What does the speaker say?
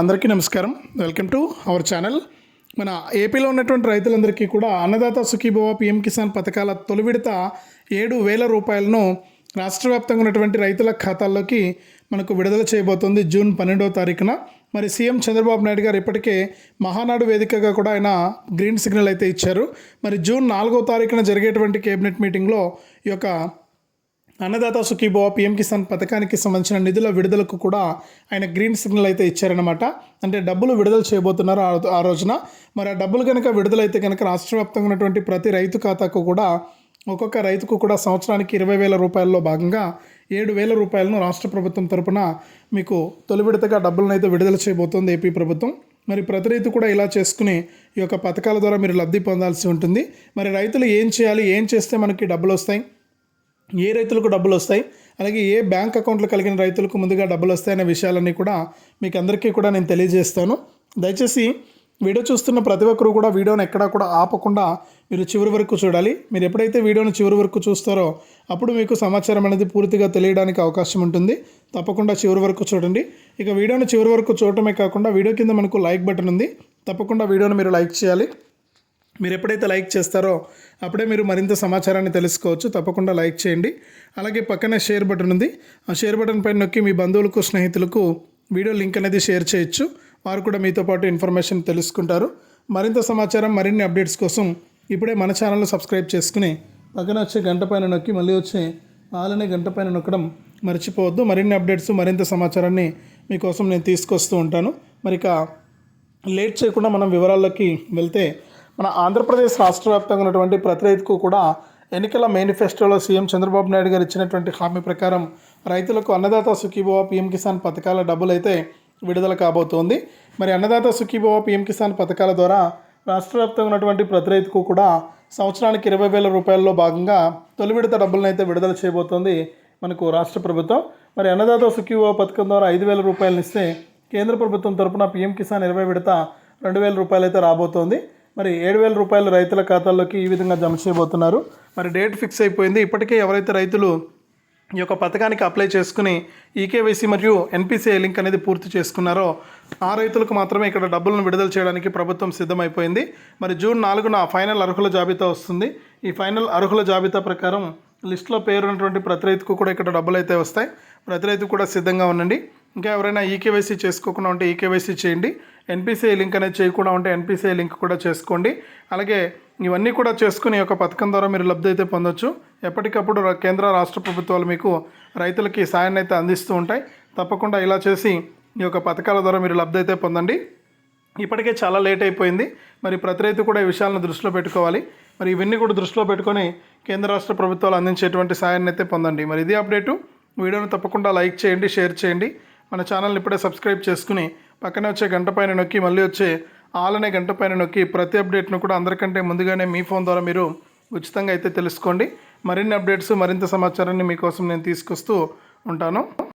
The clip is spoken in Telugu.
అందరికీ నమస్కారం. Welcome to our channel. మన ఏపీలో ఉన్నటువంటి రైతులందరికీ కూడా అన్నదాత సుఖీభవ పిఎం కిసాన్ పథకాల తొలి విడత ఏడు వేల రూపాయలను రాష్ట్ర వ్యాప్తంగా ఉన్నటువంటి రైతుల ఖాతాల్లోకి మనకు విడుదల చేయబోతోంది జూన్ పన్నెండవ తారీఖున. మరి సీఎం చంద్రబాబు నాయుడు గారు ఇప్పటికే మహానాడు వేదికగా కూడా ఆయన గ్రీన్ సిగ్నల్ అయితే ఇచ్చారు. మరి జూన్ నాలుగో తారీఖున జరిగేటువంటి కేబినెట్ మీటింగ్లో ఈ యొక్క అన్నదాత సుఖీభవ పిఎం కిసాన్ పథకానికి సంబంధించిన నిధుల విడుదలకు కూడా ఆయన గ్రీన్ సిగ్నల్ అయితే ఇచ్చారనమాట అంటే డబ్బులు విడుదల చేయబోతున్నారు ఆ- ఆ రోజున. మరి ఆ డబ్బులు కనుక విడుదలైతే కనుక రాష్ట్ర వ్యాప్తంగా ఉన్నటువంటి ప్రతి రైతు ఖాతాకు కూడా ఒక్కొక్క రైతుకు కూడా సంవత్సరానికి ఇరవై వేల రూపాయల్లో భాగంగా ఏడు వేల రూపాయలను రాష్ట్ర ప్రభుత్వం తరపున మీకు తొలి విడతగా డబ్బులను అయితే విడుదల చేయబోతోంది ఏపీ ప్రభుత్వం. మరి ప్రతి రైతు కూడా ఇలా చేసుకుని ఈ యొక్క పథకాల ద్వారా మీరు లబ్ధి పొందాల్సి ఉంటుంది. మరి రైతులు ఏం చేయాలి ఏం చేస్తే మనకి డబ్బులు వస్తాయి? ఏ రైతులకు డబ్బులు వస్తాయి? అలాగే ఏ బ్యాంక్ అకౌంట్లు కలిగిన రైతులకు ముందుగా డబ్బులు వస్తాయనే విషయాలన్నీ కూడా మీకు అందరికీ కూడా నేను తెలియజేస్తాను. దయచేసి వీడియో చూస్తున్న ప్రతి ఒక్కరు కూడా వీడియోని ఎక్కడా కూడా ఆపకుండా మీరు చివరి వరకు చూడాలి. మీరు ఎప్పుడైతే వీడియోని చివరి వరకు చూస్తారో అప్పుడు మీకు సమాచారం అనేది పూర్తిగా తెలియడానికి అవకాశం ఉంటుంది. తప్పకుండా చివరి వరకు చూడండి. ఇక వీడియోని చివరి వరకు చూడటమే కాకుండా వీడియో కింద మనకు లైక్ బటన్ ఉంది. తప్పకుండా వీడియోని మీరు లైక్ చేయాలి. మీరు ఎప్పుడైతే లైక్ చేస్తారో అప్పుడే మీరు మరింత సమాచారాన్ని తెలుసుకోవచ్చు. తప్పకుండా లైక్ చేయండి. అలాగే పక్కనే షేర్ బటన్ ఉంది. ఆ షేర్ బటన్ పైన నొక్కి మీ బంధువులకు స్నేహితులకు వీడియో లింక్ అనేది షేర్ చేయొచ్చు. వారు కూడా మీతో పాటు ఇన్ఫర్మేషన్ తెలుసుకుంటారు. మరింత సమాచారం మరిన్ని అప్డేట్స్ కోసం ఇప్పుడే మన ఛానల్ను సబ్స్క్రైబ్ చేసుకుని పక్కన వచ్చే గంట పైన నొక్కి మళ్ళీ వచ్చే ఆలనే గంట పైన నొక్కడం మర్చిపోవద్దు. మరిన్ని అప్డేట్స్ మరింత సమాచారాన్ని మీకోసం నేను తీసుకొస్తూ ఉంటాను. మరి ఇక లేట్ చేయకుండా మనం వివరాల్లోకి వెళ్తే మన ఆంధ్రప్రదేశ్ రాష్ట్ర వ్యాప్తంగా ఉన్నటువంటి ప్రతి రైతుకు కూడా ఎన్నికల మేనిఫెస్టోలో సీఎం చంద్రబాబు నాయుడు గారు ఇచ్చినటువంటి హామీ ప్రకారం రైతులకు అన్నదాత సుఖీభవ పీఎం కిసాన్ పథకాల డబ్బులు అయితే విడుదల కాబోతోంది. మరి అన్నదాత సుఖీభవ పీఎం కిసాన్ పథకాల ద్వారా రాష్ట్ర వ్యాప్తంగా ఉన్నటువంటి ప్రతి రైతుకు కూడా సంవత్సరానికి ఇరవై వేల రూపాయల్లో భాగంగా తొలి విడత డబ్బులను అయితే విడుదల చేయబోతోంది మనకు రాష్ట్ర ప్రభుత్వం. మరి అన్నదాత సుఖీభవ పథకం ద్వారా ఐదు వేల రూపాయలను ఇస్తే కేంద్ర ప్రభుత్వం తరపున పీఎం కిసాన్ ఇరవై విడత రెండు వేల రూపాయలు అయితే రాబోతోంది. మరి ఏడు వేల రూపాయలు రైతుల ఖాతాల్లోకి ఈ విధంగా జమ చేయబోతున్నారు. మరి డేట్ ఫిక్స్ అయిపోయింది. ఇప్పటికే ఎవరైతే రైతులు ఈ యొక్క పథకానికి అప్లై చేసుకుని ఈకేవైసీ మరియు ఎన్పిసిఐ లింక్ అనేది పూర్తి చేసుకున్నారో ఆ రైతులకు మాత్రమే ఇక్కడ డబ్బులను విడుదల చేయడానికి ప్రభుత్వం సిద్ధమైపోయింది. మరి జూన్ నాలుగున ఫైనల్ అర్హుల జాబితా వస్తుంది. ఈ ఫైనల్ అర్హుల జాబితా ప్రకారం లిస్టులో పేరున్నటువంటి ప్రతి రైతుకు కూడా ఇక్కడ డబ్బులు అయితే వస్తాయి. ప్రతి రైతు కూడా సిద్ధంగా ఉండండి. ఇంకా ఎవరైనా ఈకేవైసీ చేసుకోకుండా ఉంటే ఈకేవైసీ చేయండి. ఎన్పిసిఐ లింక్ అనేది చేయకుండా ఉంటే ఎన్పిసిఐ లింక్ కూడా చేసుకోండి. అలాగే ఇవన్నీ కూడా చేసుకుని ఒక పథకం ద్వారా మీరు లబ్ధి అయితే పొందొచ్చు. ఎప్పటికప్పుడు కేంద్ర రాష్ట్ర ప్రభుత్వాలు మీకు రైతులకి సాయాన్ని అయితే అందిస్తూ ఉంటాయి. తప్పకుండా ఇలా చేసి ఈ యొక్క పథకాల ద్వారా మీరు లబ్ధి అయితే పొందండి. ఇప్పటికే చాలా లేట్ అయిపోయింది. మరి ప్రతి రైతు కూడా ఈ విషయాలను దృష్టిలో పెట్టుకోవాలి. మరి ఇవన్నీ కూడా దృష్టిలో పెట్టుకొని కేంద్ర రాష్ట్ర ప్రభుత్వాలు అందించేటువంటి సాయాన్ని అయితే పొందండి. మరి ఇది అప్డేటు. వీడియోను తప్పకుండా లైక్ చేయండి షేర్ చేయండి. మన ఛానల్ని ఇప్పుడే సబ్స్క్రైబ్ చేసుకుని పక్కనే వచ్చే గంట పైన నొక్కి మళ్ళీ వచ్చే ఆల్ అనే గంట పైన నొక్కి ప్రతి అప్డేట్ను కూడా అందరికంటే ముందుగానే మీ ఫోన్ ద్వారా మీరు ఉచితంగా అయితే తెలుసుకోండి. మరిన్ని అప్డేట్స్ మరింత సమాచారాన్ని మీకోసం నేను తీసుకొస్తూ ఉంటాను.